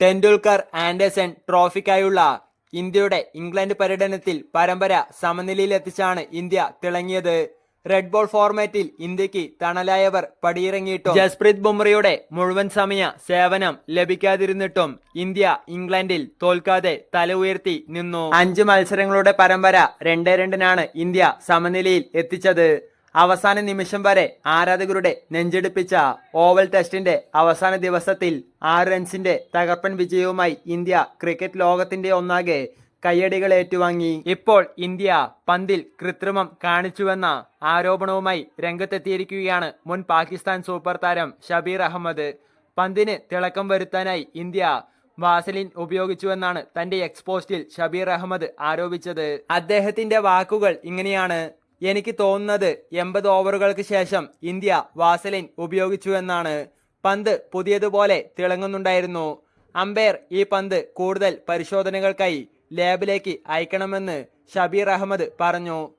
Tendulkar Anderson ട്രോഫിക്കായുള്ള ഇന്ത്യയുടെ England പര്യടനത്തിൽ പരമ്പര സമനിലയിലെത്തിച്ചാണ് ഇന്ത്യ തിളങ്ങിയത്. റെഡ് ബോൾ ഫോർമാറ്റിൽ ഇന്ത്യയ്ക്ക് തണലായവർ പടിയിറങ്ങിയിട്ടും ജസ്പ്രീത് ബുംറയുടെ മുഴുവൻ സമയ സേവനം ലഭിക്കാതിരുന്നിട്ടും ഇന്ത്യ ഇംഗ്ലണ്ടിൽ തോൽക്കാതെ തല ഉയർത്തി നിന്നു. അഞ്ച് മത്സരങ്ങളുടെ പരമ്പര രണ്ടേ രണ്ടിനാണ് ഇന്ത്യ സമനിലയിൽ എത്തിച്ചത്. അവസാന നിമിഷം വരെ ആരാധകരുടെ നെഞ്ചെടുപ്പിച്ച ഓവൽ ടെസ്റ്റിന്റെ അവസാന ദിവസത്തിൽ ആറ് റൺസിന്റെ തകർപ്പൻ വിജയവുമായി ഇന്ത്യ ക്രിക്കറ്റ് ലോകത്തിന്റെ ഒന്നാകെ കയ്യടികൾ ഏറ്റുവാങ്ങി. ഇപ്പോൾ ഇന്ത്യ പന്തിൽ കൃത്രിമം കാണിച്ചുവെന്ന ആരോപണവുമായി രംഗത്തെത്തിയിരിക്കുകയാണ് മുൻ പാകിസ്ഥാൻ സൂപ്പർ താരം ഷബീർ അഹമ്മദ്. പന്തിന് തിളക്കം വരുത്താനായി ഇന്ത്യ വാസലിൻ ഉപയോഗിച്ചുവെന്നാണ് തന്റെ എക്സ്പോസ്റ്റിൽ ഷബീർ അഹമ്മദ് ആരോപിച്ചത്. അദ്ദേഹത്തിന്റെ വാക്കുകൾ ഇങ്ങനെയാണ്. എനിക്ക് തോന്നുന്നത് എൺപത് ഓവറുകൾക്ക് ശേഷം ഇന്ത്യ വാസലിൻ ഉപയോഗിച്ചു എന്നാണ്. പന്ത് പുതിയതുപോലെ തിളങ്ങുന്നുണ്ടായിരുന്നു. അമ്പയർ ഈ പന്ത് കൂടുതൽ പരിശോധനകൾക്കായി ലാബിലേക്ക് അയക്കണമെന്ന് ഷബീർ അഹമ്മദ് പറഞ്ഞു.